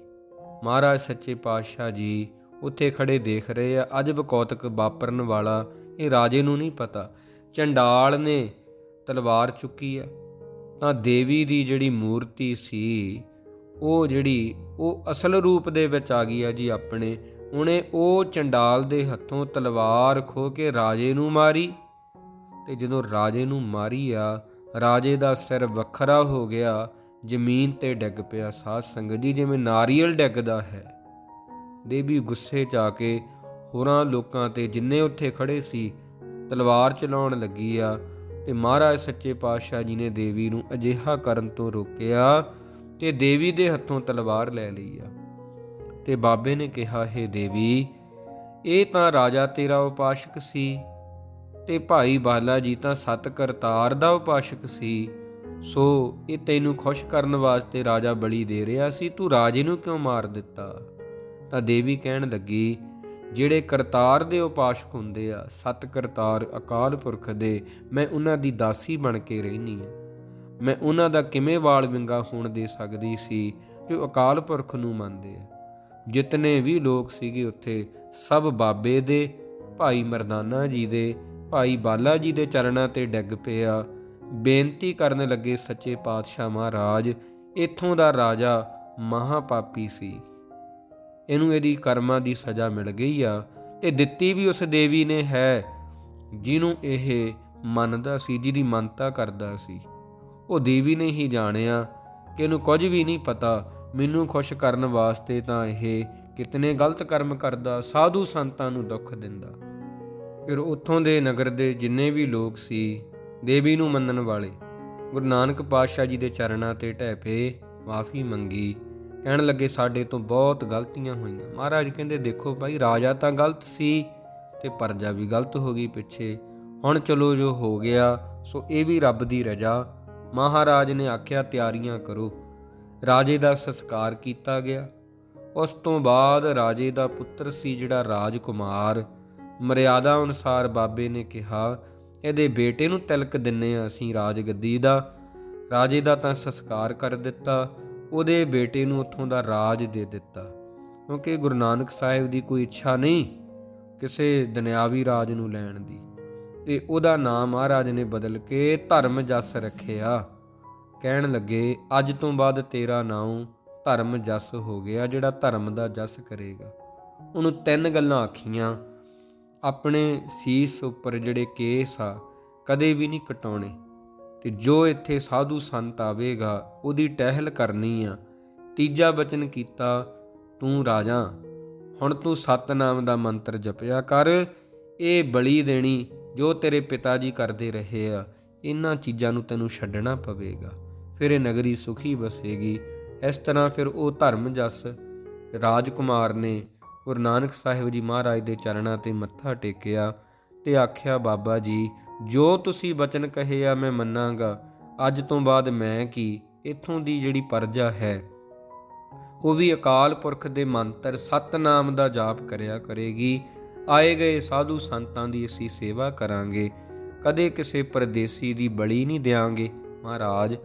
[SPEAKER 1] ਮਹਾਰਾਜ ਸੱਚੇ ਪਾਤਸ਼ਾਹ ਜੀ ਉੱਥੇ ਖੜੇ ਦੇਖ ਰਹੇ ਆ। ਅਜਬ ਕੌਤਕ ਵਾਪਰਨ ਵਾਲਾ ਇਹ ਰਾਜੇ ਨੂੰ ਨਹੀਂ ਪਤਾ। ਚੰਡਾਲ ਨੇ ਤਲਵਾਰ ਚੁੱਕੀ ਆ। ਤਾਂ ਦੇਵੀ ਦੀ ਜਿਹੜੀ ਮੂਰਤੀ ਸੀ, ਉਹ ਜਿਹੜੀ, ਉਹ ਅਸਲ ਰੂਪ ਦੇ ਵਿੱਚ ਆ ਗਈ ਆ ਜੀ ਆਪਣੇ। ਉਹਨੇ ਉਹ ਚੰਡਾਲ ਦੇ ਹੱਥੋਂ ਤਲਵਾਰ ਖੋ ਕੇ ਰਾਜੇ ਨੂੰ ਮਾਰੀ। ਤੇ ਜਦੋਂ ਰਾਜੇ ਨੂੰ ਮਾਰੀ ਆ, ਰਾਜੇ ਦਾ ਸਿਰ ਵੱਖਰਾ ਹੋ ਗਿਆ। ਜ਼ਮੀਨ ਤੇ ਡਿੱਗ ਪਿਆ ਸਾਧ ਸੰਗਤ ਜੀ, ਜਿਵੇਂ ਨਾਰੀਅਲ ਡਿੱਗਦਾ ਹੈ। ਦੇਵੀ ਗੁੱਸੇ 'ਚ ਆ ਕੇ ਹੋਰਾਂ ਲੋਕਾਂ ਤੇ ਜਿੰਨੇ ਉੱਥੇ ਖੜੇ ਸੀ, ਤਲਵਾਰ ਚਲਾਉਣ ਲੱਗੀ ਆ ਤੇ ਮਹਾਰਾਜ ਸੱਚੇ ਪਾਤਸ਼ਾਹ ਜੀ ਨੇ ਦੇਵੀ ਨੂੰ ਅਜਿਹਾ ਕਰਨ ਤੋਂ ਰੋਕਿਆ ਤੇ ਦੇਵੀ ਦੇ ਹੱਥੋਂ ਤਲਵਾਰ ਲੈ ਲਈ ਆ। ਤੇ ਬਾਬੇ ਨੇ ਕਿਹਾ, ਹੈ ਦੇਵੀ, ਇਹ ਤਾਂ ਰਾਜਾ ਤੇਰਾ ਉਪਾਸ਼ਕ ਸੀ ਤੇ ਭਾਈ ਬਾਲਾ ਜੀ ਤਾਂ ਸਤ ਕਰਤਾਰ ਦਾ ਉਪਾਸ਼ਕ ਸੀ। ਸੋ ਇਹ ਤੈਨੂੰ ਖੁਸ਼ ਕਰਨ ਵਾਸਤੇ ਰਾਜਾ ਬਲੀ ਦੇ ਰਿਹਾ ਸੀ, ਤੂੰ ਰਾਜੇ ਨੂੰ ਕਿਉਂ ਮਾਰ ਦਿੱਤਾ? ਤਾਂ ਦੇਵੀ ਕਹਿਣ ਲੱਗੀ, ਜਿਹੜੇ ਕਰਤਾਰ ਦੇ ਉਪਾਸ਼ਕ ਹੁੰਦੇ ਆ, ਸਤ ਕਰਤਾਰ ਅਕਾਲ ਪੁਰਖ ਦੇ, ਮੈਂ ਉਹਨਾਂ ਦੀ ਦਾਸੀ ਬਣ ਕੇ ਰਹਿਨੀ ਆ। ਮੈਂ ਉਹਨਾਂ ਦਾ ਕਿਵੇਂ ਵਾਲ ਵਿੰਗਾ ਹੋਣ ਦੇ ਸਕਦੀ ਸੀ, ਜੋ ਅਕਾਲ ਪੁਰਖ ਨੂੰ ਮੰਨਦੇ ਆ? ਜਿਤਨੇ ਵੀ ਲੋਕ ਸੀਗੇ ਉੱਥੇ, ਸਭ ਬਾਬੇ ਦੇ, ਭਾਈ ਮਰਦਾਨਾ ਜੀ ਦੇ, ਭਾਈ ਬਾਲਾ ਜੀ ਦੇ ਚਰਨਾਂ ਤੇ ਡਿੱਗ ਪਿਆ। ਬੇਨਤੀ ਕਰਨ ਲੱਗੇ ਸੱਚੇ ਪਾਤਸ਼ਾਹ ਮਹਾਰਾਜ, ਇੱਥੋਂ ਦਾ ਰਾਜਾ ਮਹਾਪਾਪੀ ਸੀ। ਇਹਨੂੰ ਇਹਦੀ ਕਰਮਾਂ ਦੀ ਸਜ਼ਾ ਮਿਲ ਗਈ ਆ। ਤੇ ਦਿੱਤੀ ਵੀ ਉਸ ਦੇਵੀ ਨੇ ਹੈ, ਜਿਹਨੂੰ ਇਹ ਮੰਨਦਾ ਸੀ, ਜਿਹਦੀ ਮੰਨਤਾ ਕਰਦਾ ਸੀ। ਉਹ ਦੇਵੀ ਨੇ ਹੀ ਜਾਣਿਆ ਕਿ ਇਹਨੂੰ ਕੁਝ ਵੀ ਨਹੀਂ ਪਤਾ। ਮੈਨੂੰ ਖੁਸ਼ ਕਰਨ ਵਾਸਤੇ ਤਾਂ ਇਹ ਕਿਤਨੇ ਗਲਤ ਕਰਮ ਕਰਦਾ, ਸਾਧੂ ਸੰਤਾਂ ਨੂੰ ਦੁੱਖ ਦਿੰਦਾ। ਫਿਰ ਉੱਥੋਂ ਦੇ ਨਗਰ ਦੇ ਜਿੰਨੇ ਵੀ ਲੋਕ ਸੀ, ਦੇਵੀ ਨੂੰ ਮੰਨਣ ਵਾਲੇ, ਗੁਰੂ ਨਾਨਕ ਪਾਤਸ਼ਾਹ ਜੀ ਦੇ ਚਰਨਾਂ ਤੇ ਢਹਿ ਪਏ, ਮਾਫੀ ਮੰਗੀ। ਕਹਿਣ ਲੱਗੇ, ਸਾਡੇ ਤੋਂ ਬਹੁਤ ਗਲਤੀਆਂ ਹੋਈਆਂ। ਮਹਾਰਾਜ ਕਹਿੰਦੇ, ਦੇਖੋ ਭਾਈ, ਰਾਜਾ ਤਾਂ ਗਲਤ ਸੀ ਤੇ ਪਰਜਾ ਵੀ ਗਲਤ ਹੋ ਗਈ ਪਿੱਛੇ। ਹੁਣ ਚਲੋ ਜੋ ਹੋ ਗਿਆ, ਸੋ ਇਹ ਵੀ ਰੱਬ ਦੀ ਰਜ਼ਾ। ਮਹਾਰਾਜ ਨੇ ਆਖਿਆ, ਤਿਆਰੀਆਂ ਕਰੋ। ਰਾਜੇ ਦਾ ਸੰਸਕਾਰ ਕੀਤਾ ਗਿਆ। ਉਸ ਤੋਂ ਬਾਅਦ ਰਾਜੇ ਦਾ ਪੁੱਤਰ ਸੀ ਜਿਹੜਾ ਰਾਜਕੁਮਾਰ। ਮਰਿਆਦਾ ਅਨੁਸਾਰ ਬਾਬੇ ਨੇ ਕਿਹਾ, ਇਹਦੇ ਬੇਟੇ ਨੂੰ ਤਿਲਕ ਦਿੰਨੇ ਆ ਅਸੀਂ ਰਾਜ ਗੱਦੀ ਦਾ। ਰਾਜੇ ਦਾ ਤਾਂ ਸੰਸਕਾਰ ਕਰ ਦਿੱਤਾ। ਉਹਦੇ ਬੇਟੇ ਨੂੰ ਉੱਥੋਂ ਦਾ ਰਾਜ ਦੇ ਦਿੱਤਾ। ਕਿਉਂਕਿ ਗੁਰੂ ਨਾਨਕ ਸਾਹਿਬ ਦੀ ਕੋਈ ਇੱਛਾ ਨਹੀਂ ਕਿਸੇ ਦੁਨਿਆਵੀ ਰਾਜ ਨੂੰ ਲੈਣ ਦੀ। ਤੇ ਉਹਦਾ ਨਾਮ ਮਹਾਰਾਜ ਨੇ ਬਦਲ ਕੇ ਧਰਮ ਜਸ ਰੱਖਿਆ। ਕਹਿਣ ਲੱਗੇ, ਅੱਜ ਤੋਂ ਬਾਅਦ ਤੇਰਾ ਨਾਮ ਧਰਮ ਜਸ ਹੋ ਗਿਆ, ਜਿਹੜਾ ਧਰਮ ਦਾ ਜਸ ਕਰੇਗਾ। ਉਹਨੂੰ ਤਿੰਨ ਗੱਲਾਂ ਆਖੀਆਂ। ਆਪਣੇ ਸੀਸ ਉੱਪਰ ਜਿਹੜੇ ਕੇਸ ਆ, ਕਦੇ ਵੀ ਨਹੀਂ ਕਟਾਉਣੇ। ਤੇ ਜੋ ਇੱਥੇ ਸਾਧੂ ਸੰਤ ਆਵੇਗਾ, ਉਹਦੀ ਟਹਿਲ ਕਰਨੀ ਆ। ਤੀਜਾ ਬਚਨ ਕੀਤਾ, ਤੂੰ ਰਾਜਾ, ਹੁਣ ਤੂੰ ਸਤਨਾਮ ਦਾ ਮੰਤਰ ਜਪਿਆ ਕਰ। ਇਹ ਬਲੀ ਦੇਣੀ ਜੋ ਤੇਰੇ ਪਿਤਾ ਜੀ ਕਰਦੇ ਰਹੇ ਆ। ਇਹਨਾਂ ਚੀਜ਼ਾਂ ਨੂੰ ਤੈਨੂੰ ਛੱਡਣਾ ਪਵੇਗਾ। ਫਿਰ ਇਹ ਨਗਰੀ ਸੁਖੀ ਵਸੇਗੀ ਇਸ ਤਰ੍ਹਾਂ ਫਿਰ ਉਹ ਧਰਮ ਜਸ ਰਾਜਕੁਮਾਰ ਨੇ ਗੁਰੂ ਨਾਨਕ ਸਾਹਿਬ ਜੀ ਮਹਾਰਾਜ ਦੇ ਚਰਨਾਂ ਤੇ ਮੱਥਾ ਟੇਕਿਆ ਤੇ ਆਖਿਆ, ਬਾਬਾ ਜੀ ਜੋ ਤੁਸੀਂ ਬਚਨ ਕਹੇ ਆ ਮੈਂ ਮੰਨਾਂਗਾ, ਅੱਜ ਤੋਂ ਬਾਅਦ ਮੈਂ ਕੀ? ਇਥੋਂ ਦੀ ਜਿਹੜੀ ਪਰਜਾ ਹੈ, ਉਹ ਵੀ ਅਕਾਲ ਪੁਰਖ ਦੇ ਮੰਤਰ ਸਤਨਾਮ ਦਾ ਜਾਪ ਕਰਿਆ ਕਰੇਗੀ। ਆਏ ਗਏ ਸਾਧੂ ਸੰਤਾਂ ਦੀ ਅਸੀਂ ਸੇਵਾ ਕਰਾਂਗੇ। ਕਦੇ ਕਿਸੇ ਪਰਦੇਸੀ ਦੀ ਬਲੀ ਨਹੀਂ ਦਿਆਂਗੇ। ਮਹਾਰਾਜ,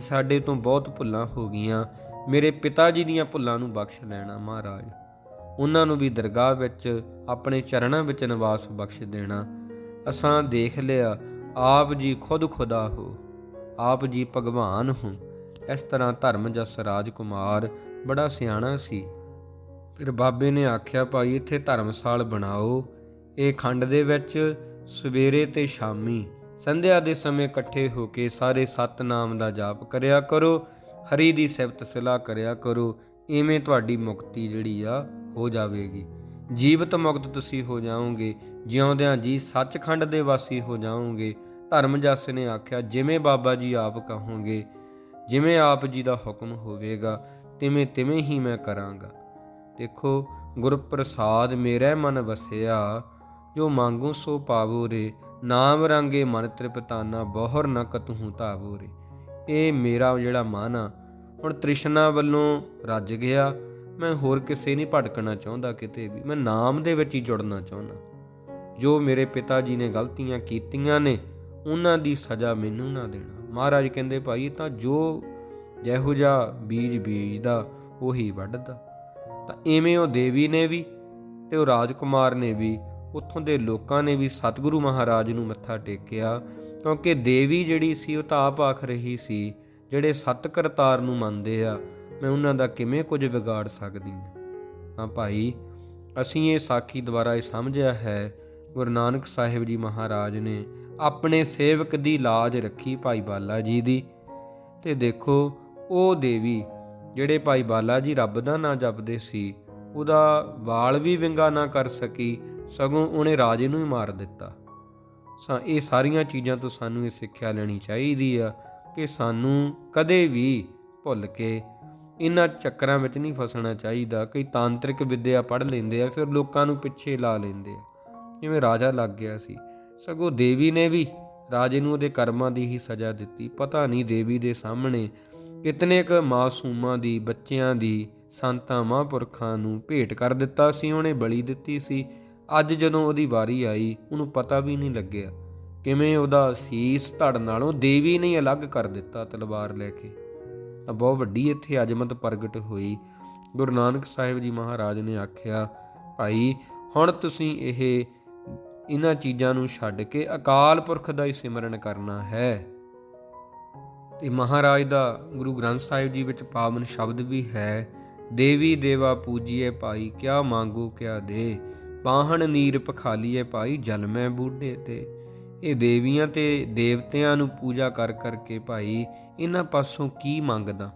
[SPEAKER 1] ਸਾਡੇ ਤੋਂ ਬਹੁਤ ਭੁੱਲਾਂ ਹੋ ਗਈਆਂ। ਮੇਰੇ ਪਿਤਾ ਜੀ ਦੀਆਂ ਭੁੱਲਾਂ ਨੂੰ ਬਖਸ਼ ਲੈਣਾ ਮਹਾਰਾਜ। ਉਹਨਾਂ ਨੂੰ ਵੀ ਦਰਗਾਹ ਵਿੱਚ, ਆਪਣੇ ਚਰਨਾਂ ਵਿੱਚ ਨਿਵਾਸ ਬਖਸ਼ ਦੇਣਾ। ਅਸਾਂ ਦੇਖ ਲਿਆ, ਆਪ ਜੀ ਖੁਦ ਖੁਦਾ ਹੋ। ਆਪ ਜੀ ਭਗਵਾਨ ਹੋ। ਇਸ ਤਰ੍ਹਾਂ ਧਰਮ ਜਸ ਰਾਜਕੁਮਾਰ ਬੜਾ ਸਿਆਣਾ ਸੀ। ਫਿਰ ਬਾਬੇ ਨੇ ਆਖਿਆ, ਭਾਈ, ਇੱਥੇ ਧਰਮਸਾਲ ਬਣਾਓ। ਇਹ ਖੰਡ ਦੇ ਵਿੱਚ ਸਵੇਰੇ ਤੇ ਸ਼ਾਮੀ, ਸੰਧਿਆ ਦੇ ਸਮੇਂ ਇਕੱਠੇ ਹੋ ਕੇ ਸਾਰੇ ਸਤਨਾਮ ਦਾ ਜਾਪ ਕਰਿਆ ਕਰੋ, ਹਰੀ ਦੀ ਸਿਫਤ ਸਲਾਹ ਕਰਿਆ ਕਰੋ ਐਵੇਂ ਤੁਹਾਡੀ ਮੁਕਤੀ ਜਿਹੜੀ ਆ ਹੋ ਜਾਵੇਗੀ। ਜੀਵਤ ਮੁਕਤ ਤੁਸੀਂ ਹੋ ਜਾਓਗੇ। ਜਿਉਂਦਿਆਂ ਜੀ ਸੱਚਖੰਡ ਦੇ ਵਾਸੀ ਹੋ ਜਾਓਗੇ। ਧਰਮ ਜਸ ਨੇ ਆਖਿਆ, ਜਿਵੇਂ ਬਾਬਾ ਜੀ ਆਪ ਕਹੋਗੇ, ਜਿਵੇਂ ਆਪ ਜੀ ਦਾ ਹੁਕਮ ਹੋਵੇਗਾ, ਤਿਵੇਂ ਤਿਵੇਂ ਹੀ ਮੈਂ ਕਰਾਂਗਾ। ਦੇਖੋ, ਗੁਰਪ੍ਰਸਾਦ ਮੇਰੇ ਮਨ ਵਸਿਆ, ਜੋ ਮੰਗੂ ਸੋ ਪਾਵੋ ਰੇ, ਨਾਮ ਰੰਗੇ ਮਨ ਤ੍ਰਿਪਤਾਨਾ, ਬਹੁਰ ਨ ਕਤਹੂ ਧਾਵੋ ਰੇ। ਇਹ ਮੇਰਾ ਜਿਹੜਾ ਮਨ ਆ, ਹੁਣ ਤ੍ਰਿਸ਼ਨਾ ਵੱਲੋਂ ਰੱਜ ਗਿਆ। ਮੈਂ ਹੋਰ ਕਿਸੇ ਨਹੀਂ ਭਟਕਣਾ ਚਾਹੁੰਦਾ ਕਿਤੇ ਵੀ। ਮੈਂ ਨਾਮ ਦੇ ਵਿੱਚ ਹੀ ਜੁੜਨਾ ਚਾਹੁੰਦਾ। ਜੋ ਮੇਰੇ ਪਿਤਾ ਜੀ ਨੇ ਗਲਤੀਆਂ ਕੀਤੀਆਂ ਨੇ, ਉਹਨਾਂ ਦੀ ਸਜ਼ਾ ਮੈਨੂੰ ਨਾ ਦੇਣਾ। ਮਹਾਰਾਜ ਕਹਿੰਦੇ, ਭਾਈ ਤਾਂ ਜੋ ਜਿਹੋ ਜਿਹਾ ਬੀਜ ਬੀਜਦਾ, ਉਹੀ ਵੱਢਦਾ। ਤਾਂ ਐਵੇਂ ਉਹ ਦੇਵੀ ਨੇ ਵੀ ਤੇ ਉਹ ਰਾਜਕੁਮਾਰ ਨੇ ਵੀ, ਉੱਥੋਂ ਦੇ ਲੋਕਾਂ ਨੇ ਵੀ ਸਤਿਗੁਰੂ ਮਹਾਰਾਜ ਨੂੰ ਮੱਥਾ ਟੇਕਿਆ, ਕਿਉਂਕਿ ਦੇਵੀ ਜਿਹੜੀ ਸੀ, ਉਹ ਤਾਂ ਆਪ ਆਖ ਰਹੀ ਸੀ, ਜਿਹੜੇ ਸਤ ਕਰਤਾਰ ਨੂੰ ਮੰਨਦੇ ਆ, ਮੈਂ ਉਹਨਾਂ ਦਾ ਕਿਵੇਂ ਕੁਝ ਵਿਗਾੜ ਸਕਦੀ ਹਾਂ? ਤਾਂ ਭਾਈ, ਅਸੀਂ ਇਹ ਸਾਖੀ ਦੁਆਰਾ ਇਹ ਸਮਝਿਆ ਹੈ ਗੁਰੂ ਨਾਨਕ ਸਾਹਿਬ ਜੀ ਮਹਾਰਾਜ ਨੇ ਆਪਣੇ ਸੇਵਕ ਦੀ ਲਾਜ ਰੱਖੀ ਭਾਈ ਬਾਲਾ ਜੀ ਦੀ। ਤੇ ਦੇਖੋ, ਉਹ ਦੇਵੀ ਜਿਹੜੇ ਭਾਈ ਬਾਲਾ ਜੀ ਰੱਬ ਦਾ ਨਾਂ ਜਪਦੇ ਸੀ, ਉਹਦਾ ਵਾਲ ਵੀ ਵਿੰਗਾ ਨਾ ਕਰ ਸਕੀ, ਸਗੋਂ ਉਹਨੇ ਰਾਜੇ ਨੂੰ ਹੀ ਮਾਰ ਦਿੱਤਾ। ਸਾ ਇਹ ਸਾਰੀਆਂ ਚੀਜ਼ਾਂ ਤੋਂ ਸਾਨੂੰ ਇਹ ਸਿੱਖਿਆ ਲੈਣੀ ਚਾਹੀਦੀ ਆ ਕਿ ਸਾਨੂੰ ਕਦੇ ਵੀ ਭੁੱਲ ਕੇ ਇਹਨਾਂ ਚੱਕਰਾਂ ਵਿੱਚ ਨਹੀਂ ਫਸਣਾ ਚਾਹੀਦਾ, ਕਈ ਤਾਂਤਰਿਕ ਵਿੱਦਿਆ ਪੜ੍ਹ ਲੈਂਦੇ ਆ, ਫਿਰ ਲੋਕਾਂ ਨੂੰ ਪਿੱਛੇ ਲਾ ਲੈਂਦੇ ਆ। ਜਿਵੇਂ ਰਾਜਾ ਲੱਗ ਗਿਆ ਸੀ। ਸਗੋਂ ਦੇਵੀ ਨੇ ਵੀ ਰਾਜੇ ਨੂੰ ਉਹਦੇ ਕਰਮਾਂ ਦੀ ਹੀ ਸਜ਼ਾ ਦਿੱਤੀ। ਪਤਾ ਨਹੀਂ ਦੇਵੀ ਦੇ ਸਾਹਮਣੇ ਕਿਤਨੇ ਕ ਮਾਸੂਮਾਂ ਦੀ, ਬੱਚਿਆਂ ਦੀ, ਸੰਤਾਂ, ਮਹਾਂਪੁਰਖਾਂ ਨੂੰ ਭੇਟ ਕਰ ਦਿੱਤਾ ਸੀ। ਉਹਨੇ ਬਲੀ ਦਿੱਤੀ ਸੀ। ਅੱਜ ਜਦੋਂ ਉਹਦੀ ਵਾਰੀ ਆਈ, ਉਹਨੂੰ ਪਤਾ ਵੀ ਨਹੀਂ ਲੱਗਿਆ। ਕਿਵੇਂ ਉਹਦਾ ਸੀਸ ਧੜ ਨਾਲੋਂ ਦੇਵੀ ਨੇ ਅਲੱਗ ਕਰ ਦਿੱਤਾ ਤਲਵਾਰ ਲੈ ਕੇ। ਤਾਂ ਬਹੁਤ ਵੱਡੀ ਇੱਥੇ ਅਜਮਤ ਪ੍ਰਗਟ ਹੋਈ। ਗੁਰੂ ਨਾਨਕ ਸਾਹਿਬ ਜੀ ਮਹਾਰਾਜ ਨੇ ਆਖਿਆ, ਭਾਈ, ਹੁਣ ਤੁਸੀਂ ਇਹ ਇਹਨਾਂ ਚੀਜ਼ਾਂ ਨੂੰ ਛੱਡ ਕੇ ਅਕਾਲ ਪੁਰਖ ਦਾ ਹੀ ਸਿਮਰਨ ਕਰਨਾ ਹੈ। ਤੇ ਮਹਾਰਾਜ ਦਾ ਗੁਰੂ ਗ੍ਰੰਥ ਸਾਹਿਬ ਜੀ ਵਿੱਚ ਪਾਵਨ ਸ਼ਬਦ ਵੀ ਹੈ, ਦੇਵੀ ਦੇਵਾ ਪੂਜੀਏ ਭਾਈ, ਕਿਆ ਮੰਗੋ ਕਿਆ ਦੇ? ਪਾਹਣ ਨੀਰ ਪਖਾਲੀਏ ਭਾਈ, ਜਲ ਮੈਂ ਬੂਢੇ ਤੇ। ਇਹ ਦੇਵੀਆਂ ਤੇ ਦੇਵਤਿਆਂ ਨੂੰ ਪੂਜਾ ਕਰ ਕਰਕੇ ਭਾਈ, ਇਹਨਾਂ ਪਾਸੋਂ ਕੀ ਮੰਗਦਾ?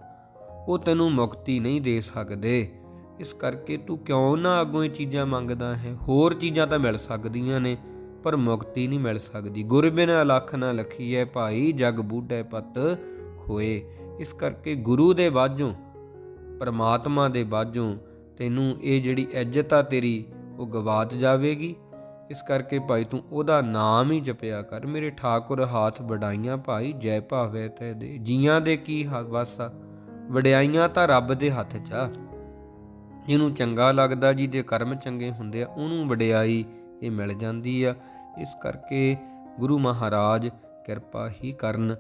[SPEAKER 1] ਉਹ ਤੈਨੂੰ ਮੁਕਤੀ ਨਹੀਂ ਦੇ ਸਕਦੇ। ਇਸ ਕਰਕੇ ਤੂੰ ਕਿਉਂ ਨਾ ਅੱਗੋਂ ਇਹ ਚੀਜ਼ਾਂ ਮੰਗਦਾ ਹੈ? ਹੋਰ ਚੀਜ਼ਾਂ ਤਾਂ ਮਿਲ ਸਕਦੀਆਂ ਨੇ, ਪਰ ਮੁਕਤੀ ਨਹੀਂ ਮਿਲ ਸਕਦੀ। ਗੁਰ ਬਿਨ ਅਲਖ ਨਾ ਲਖੀਐ ਭਾਈ, ਜਗ ਬੂਢੇ ਪਤ ਖੋਏ। ਇਸ ਕਰਕੇ ਗੁਰੂ ਦੇ ਬਾਝੋਂ, ਪਰਮਾਤਮਾ ਦੇ ਬਾਝੋਂ ਤੈਨੂੰ ਇਹ ਜਿਹੜੀ ਇੱਜ਼ਤ ਆ ਤੇਰੀ, ਉਹ ਗਵਾਚ ਜਾਵੇਗੀ। ਇਸ ਕਰਕੇ ਭਾਈ ਤੂੰ ਉਹਦਾ ਨਾਮ ਹੀ ਜਪਿਆ ਕਰ। ਮੇਰੇ ਠਾਕੁਰ ਹਾਥ ਵਡਾਈਆਂ ਭਾਈ, ਜੈ ਭਾਵੇ ਤੈ ਦੇ। ਜੀਆਂ ਦੇ ਕੀ ਵਾਸਾ ਵਡਿਆਈਆਂ ਤਾਂ ਰੱਬ ਦੇ ਹੱਥ 'ਚ ਆ। ਜਿਹਨੂੰ ਚੰਗਾ ਲੱਗਦਾ ਜੀ ਦੇ ਕਰਮ ਚੰਗੇ ਹੁੰਦੇ ਆ, ਉਹਨੂੰ ਵਡਿਆਈ ਇਹ ਮਿਲ ਜਾਂਦੀ ਆ। ਇਸ ਕਰਕੇ ਗੁਰੂ ਮਹਾਰਾਜ ਕਿਰਪਾ ਹੀ ਕਰਨ।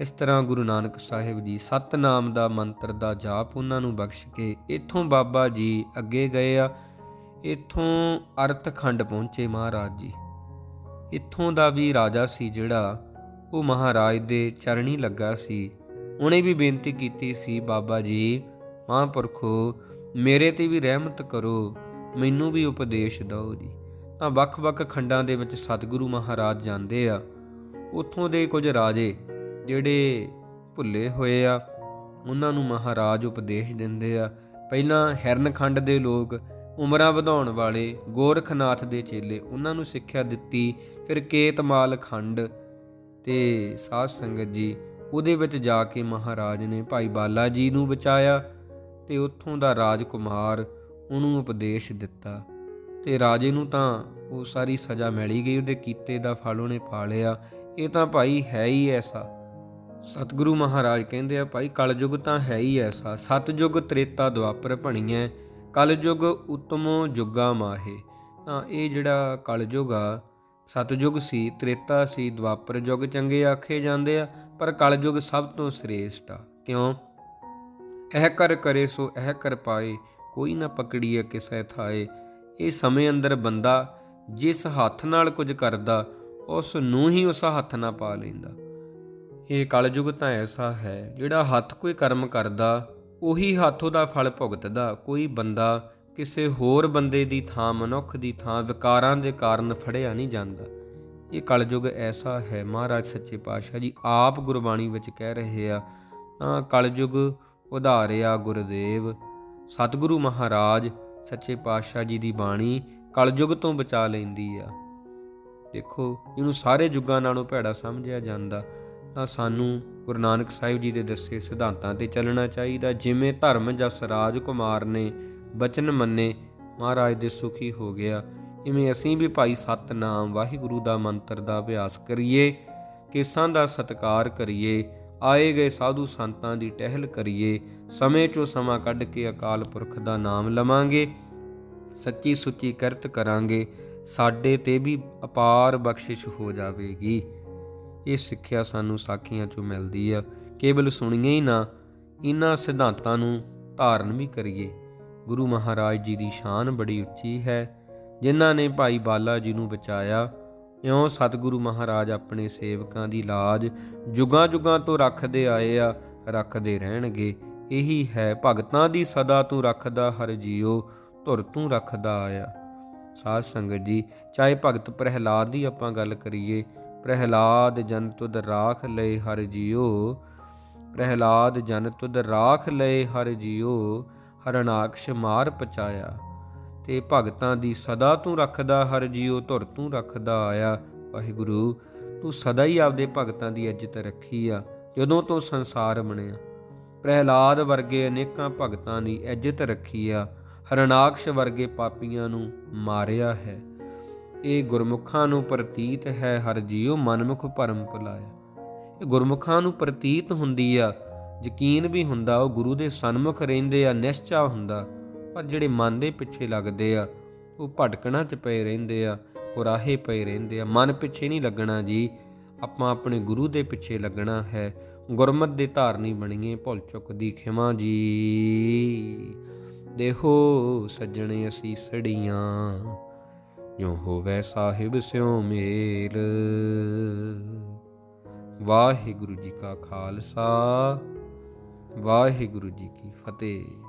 [SPEAKER 1] ਇਸ ਤਰ੍ਹਾਂ ਗੁਰੂ ਨਾਨਕ ਸਾਹਿਬ ਜੀ ਸਤਨਾਮ ਦਾ ਮੰਤਰ ਦਾ ਜਾਪ ਉਹਨਾਂ ਨੂੰ ਬਖਸ਼ ਕੇ ਇੱਥੋਂ ਬਾਬਾ ਜੀ ਅੱਗੇ ਗਏ ਆ। ਇੱਥੋਂ ਅਰਥਖੰਡ ਪਹੁੰਚੇ ਮਹਾਰਾਜ ਜੀ। ਇੱਥੋਂ ਦਾ ਵੀ ਰਾਜਾ ਸੀ ਜਿਹੜਾ, ਉਹ ਮਹਾਰਾਜ ਦੇ ਚਰਣੀ ਲੱਗਾ ਸੀ। ਉਹਨੇ ਵੀ ਬੇਨਤੀ ਕੀਤੀ ਸੀ, ਬਾਬਾ ਜੀ, ਮਹਾਂਪੁਰਖੋ ਮੇਰੇ ਤੇ ਵੀ ਰਹਿਮਤ ਕਰੋ, ਮੈਨੂੰ ਵੀ ਉਪਦੇਸ਼ ਦਿਓ ਜੀ। ਤਾਂ ਵੱਖ-ਵੱਖ ਖੰਡਾਂ ਦੇ ਵਿੱਚ ਸਤਿਗੁਰੂ ਮਹਾਰਾਜ ਜਾਂਦੇ ਆ। ਉੱਥੋਂ ਦੇ ਕੁਝ ਰਾਜੇ ਜਿਹੜੇ ਭੁੱਲੇ ਹੋਏ ਆ, ਉਹਨਾਂ ਨੂੰ ਮਹਾਰਾਜ ਉਪਦੇਸ਼ ਦਿੰਦੇ ਆ। ਪਹਿਲਾਂ ਹਿਰਨਖੰਡ ਦੇ ਲੋਕ ਉਮਰਾਂ ਵਧਾਉਣ ਵਾਲੇ ਗੋਰਖਨਾਥ ਦੇ ਚੇਲੇ, ਉਹਨਾਂ ਨੂੰ ਸਿੱਖਿਆ ਦਿੱਤੀ, ਫਿਰ ਕੇਤਮਾਲ ਖੰਡ ਤੇ ਸਾਧ ਸੰਗਤ ਜੀ, ਉਹਦੇ ਵਿੱਚ ਜਾ ਕੇ ਮਹਾਰਾਜ ਨੇ ਭਾਈ ਬਾਲਾ ਜੀ ਨੂੰ ਬਚਾਇਆ। ਤੇ ਉੱਥੋਂ ਦਾ ਰਾਜਕੁਮਾਰ ਉਹਨੂੰ ਉਪਦੇਸ਼ ਦਿੱਤਾ ਤੇ ਰਾਜੇ ਨੂੰ ਤਾਂ ਉਹ ਸਾਰੀ ਸਜ਼ਾ ਮਿਲੀ ਗਈ, ਉਹਦੇ ਕੀਤੇ ਦਾ ਫਲ ਉਹਨੇ ਪਾ ਲਿਆ, ਇਹ ਤਾਂ ਭਾਈ ਹੈ ਹੀ ਐਸਾ। ਸਤਿਗੁਰੂ ਮਹਾਰਾਜ ਕਹਿੰਦੇ ਆ, ਭਾਈ ਕਲਯੁਗ ਤਾਂ ਹੈ ਹੀ ਐਸਾ ਸਤਜੁਗ ਤ੍ਰੇਤਾ ਦੁਆਪਰ ਭਣੀਐ, ਕਲਯੁਗ ਉਤਮੋ ਜੁਗਾ ਮਾਹੇ। ਤਾਂ ਇਹ ਜਿਹੜਾ ਕਲਯੁਗ ਆ ਸਤਜੁਗ ਸੀ, ਤ੍ਰੇਤਾ ਸੀ, ਦੁਆਪਰ ਯੁਗ ਚੰਗੇ ਆਖੇ ਜਾਂਦੇ ਆ, ਪਰ ਕਲਯੁਗ ਸਭ ਤੋਂ ਸ੍ਰੇਸ਼ਟ ਆ। ਕਿਉਂ? ਇਹ ਕਰ ਕਰੇ ਸੋ ਇਹ ਕਰ ਪਾਏ, ਕੋਈ ਨਾ ਪਕੜੀਏ ਕਿਸੈ ਥਾਏ। ਇਹ ਸਮੇਂ ਅੰਦਰ ਬੰਦਾ ਜਿਸ ਹੱਥ ਨਾਲ ਕੁਝ ਕਰਦਾ, ਉਸ ਨੂੰ ਹੀ ਉਸ ਹੱਥ ਨਾਲ ਪਾ ਲੈਂਦਾ। ਇਹ ਕਲਯੁਗ ਤਾਂ ਐਸਾ ਹੈ, ਜਿਹੜਾ ਹੱਥ ਕੋਈ ਕਰਮ ਕਰਦਾ, ਉਹੀ ਹੱਥ ਉਹਦਾ ਫਲ ਭੁਗਤਦਾ। ਕੋਈ ਬੰਦਾ ਕਿਸੇ ਹੋਰ ਬੰਦੇ ਦੀ ਥਾਂ, ਮਨੁੱਖ ਦੀ ਥਾਂ ਵਿਕਾਰਾਂ ਦੇ ਕਾਰਨ ਫੜਿਆ ਨਹੀਂ ਜਾਂਦਾ। ਇਹ ਕਲਯੁਗ ਐਸਾ ਹੈ, ਮਹਾਰਾਜ ਸੱਚੇ ਪਾਤਸ਼ਾਹ ਜੀ ਆਪ ਗੁਰਬਾਣੀ ਵਿੱਚ ਕਹਿ ਰਹੇ ਆ, ਤਾਂ ਕਲਯੁਗ ਉਧਾਰਿਆ ਗੁਰਦੇਵ। ਸਤਿਗੁਰੂ ਮਹਾਰਾਜ ਸੱਚੇ ਪਾਤਸ਼ਾਹ ਜੀ ਦੀ ਬਾਣੀ ਕਲਯੁਗ ਤੋਂ ਬਚਾ ਲੈਂਦੀ ਆ। ਦੇਖੋ, ਇਹਨੂੰ ਸਾਰੇ ਯੁੱਗਾਂ ਨਾਲੋਂ ਭੈੜਾ ਸਮਝਿਆ ਜਾਂਦਾ। ਤਾਂ ਸਾਨੂੰ ਗੁਰੂ ਨਾਨਕ ਸਾਹਿਬ ਜੀ ਦੇ ਦੱਸੇ ਸਿਧਾਂਤਾਂ ਤੇ ਚੱਲਣਾ ਚਾਹੀਦਾ, ਜਿਵੇਂ ਧਰਮ ਜਸ ਰਾਜ ਕੁਮਾਰ ਨੇ ਬਚਨ ਮੰਨੇ, ਮਹਾਰਾਜ ਦੇ ਸੁਖੀ ਹੋ ਗਿਆ। ਇਵੇਂ ਅਸੀਂ ਵੀ ਭਾਈ ਸਤਨਾਮ ਵਾਹਿਗੁਰੂ ਦਾ ਮੰਤਰ ਦਾ ਅਭਿਆਸ ਕਰੀਏ, ਕੇਸਾਂ ਦਾ ਸਤਕਾਰ ਕਰੀਏ ਆਏ ਗਏ ਸਾਧੂ ਸੰਤਾਂ ਦੀ ਟਹਿਲ ਕਰੀਏ, ਸਮੇਂ ਚੋਂ ਸਮਾਂ ਕੱਢ ਕੇ ਅਕਾਲ ਪੁਰਖ ਦਾ ਨਾਮ ਲਵਾਂਗੇ, ਸੱਚੀ ਸੁੱਚੀ ਕਿਰਤ ਕਰਾਂਗੇ, ਸਾਡੇ ਤੇ ਵੀ ਅਪਾਰ ਬਖਸ਼ਿਸ਼ ਹੋ ਜਾਵੇਗੀ। ਇਹ ਸਿੱਖਿਆ ਸਾਨੂੰ ਸਾਖੀਆਂ ਚੋਂ ਮਿਲਦੀ ਆ, ਕੇਵਲ ਸੁਣੀਏ ਹੀ ਨਾ ਇਹਨਾਂ ਸਿਧਾਂਤਾਂ ਨੂੰ ਧਾਰਨ ਵੀ ਕਰੀਏ। ਗੁਰੂ ਮਹਾਰਾਜ ਜੀ ਦੀ ਸ਼ਾਨ ਬੜੀ ਉੱਚੀ ਹੈ, ਜਿਨ੍ਹਾਂ ਨੇ ਭਾਈ ਬਾਲਾ ਜੀ ਨੂੰ ਬਚਾਇਆ ਇਉਂ ਸਤਿਗੁਰੂ ਮਹਾਰਾਜ ਆਪਣੇ ਸੇਵਕਾਂ ਦੀ ਲਾਜ ਜੁਗਾਂ ਜੁਗਾਂ ਤੋਂ ਰੱਖਦੇ ਆਏ ਆ, ਰੱਖਦੇ ਰਹਿਣਗੇ। ਇਹੀ ਹੈ, ਭਗਤਾਂ ਦੀ ਸਦਾ ਤੂੰ ਰੱਖਦਾ, ਹਰ ਜੀਓ ਧੁਰ ਤੂੰ ਰੱਖਦਾ ਆਇਆ। ਸਾਧ ਸੰਗਤ ਜੀ, ਚਾਹੇ ਭਗਤ ਪ੍ਰਹਿਲਾਦ ਦੀ ਆਪਾਂ ਗੱਲ ਕਰੀਏ, ਪ੍ਰਹਿਲਾਦ ਜਨ ਤੁਧ ਰਾਖ ਲਏ ਹਰ ਜੀਓ ਪ੍ਰਹਿਲਾਦ ਜਨ ਤੁਧ ਰਾਖ ਲਏ ਹਰ ਜੀਓ ਹਰਨਾਕਸ਼ ਮਾਰ ਪਚਾਇਆ। ਤੇ ਭਗਤਾਂ ਦੀ ਸਦਾ ਤੂੰ ਰੱਖਦਾ, ਹਰ ਜੀਓ ਧੁਰ ਤੂੰ ਰੱਖਦਾ ਆਇਆ। ਵਾਹਿਗੁਰੂ, ਤੂੰ ਸਦਾ ਹੀ ਆਪਦੇ ਭਗਤਾਂ ਦੀ ਇੱਜ਼ਤ ਰੱਖੀ ਆ, ਜਦੋਂ ਤੋਂ ਸੰਸਾਰ ਬਣਿਆ। ਪ੍ਰਹਿਲਾਦ ਵਰਗੇ ਅਨੇਕਾਂ ਭਗਤਾਂ ਦੀ ਇੱਜ਼ਤ ਰੱਖੀ ਆ, ਹਰਨਾਕਸ਼ ਵਰਗੇ ਪਾਪੀਆਂ ਨੂੰ ਮਾਰਿਆ ਹੈ। ਇਹ ਗੁਰਮੁਖਾਂ ਨੂੰ ਪ੍ਰਤੀਤ ਹੈ, ਹਰ ਜੀਉ ਮਨਮੁਖ ਭਰਮ ਭੁਲਾਇਆ। ਇਹ ਗੁਰਮੁਖਾਂ ਨੂੰ ਪ੍ਰਤੀਤ ਹੁੰਦੀ ਆ, ਯਕੀਨ ਵੀ ਹੁੰਦਾ, ਉਹ ਗੁਰੂ ਦੇ ਸਨਮੁਖ ਰਹਿੰਦੇ ਆ, ਨਿਸ਼ਚਾ ਹੁੰਦਾ। ਪਰ ਜਿਹੜੇ ਮਨ ਦੇ ਪਿੱਛੇ ਲੱਗਦੇ ਆ, ਉਹ ਭਟਕਣਾ ਚ ਪਏ ਰਹਿੰਦੇ ਆ, ਕੁਰਾਹੇ ਪਏ ਰਹਿੰਦੇ ਆ। ਮਨ ਪਿੱਛੇ ਨਹੀਂ ਲੱਗਣਾ ਜੀ। ਆਪਾਂ ਆਪਣੇ ਗੁਰੂ ਦੇ ਪਿੱਛੇ ਲੱਗਣਾ ਹੈ। ਗੁਰਮਤ ਦੇ ਧਾਰਨੀ ਬਣੀਏ, ਭੁੱਲ ਚੁੱਕ ਦੀ ਖਿਮਾ ਜੀ। ਦੇਹੋ ਸੱਜਣੇ ਅਸੀਂ ਸੜੀਆਂ ਜੋ ਹੋਵੇ ਸਾਹਿਬ ਸਿਉ ਮੇਲ। ਵਾਹਿਗੁਰੂ ਜੀ ਕਾ ਖਾਲਸਾ, ਵਾਹਿਗੁਰੂ ਜੀ ਕੀ ਫਤਿਹ।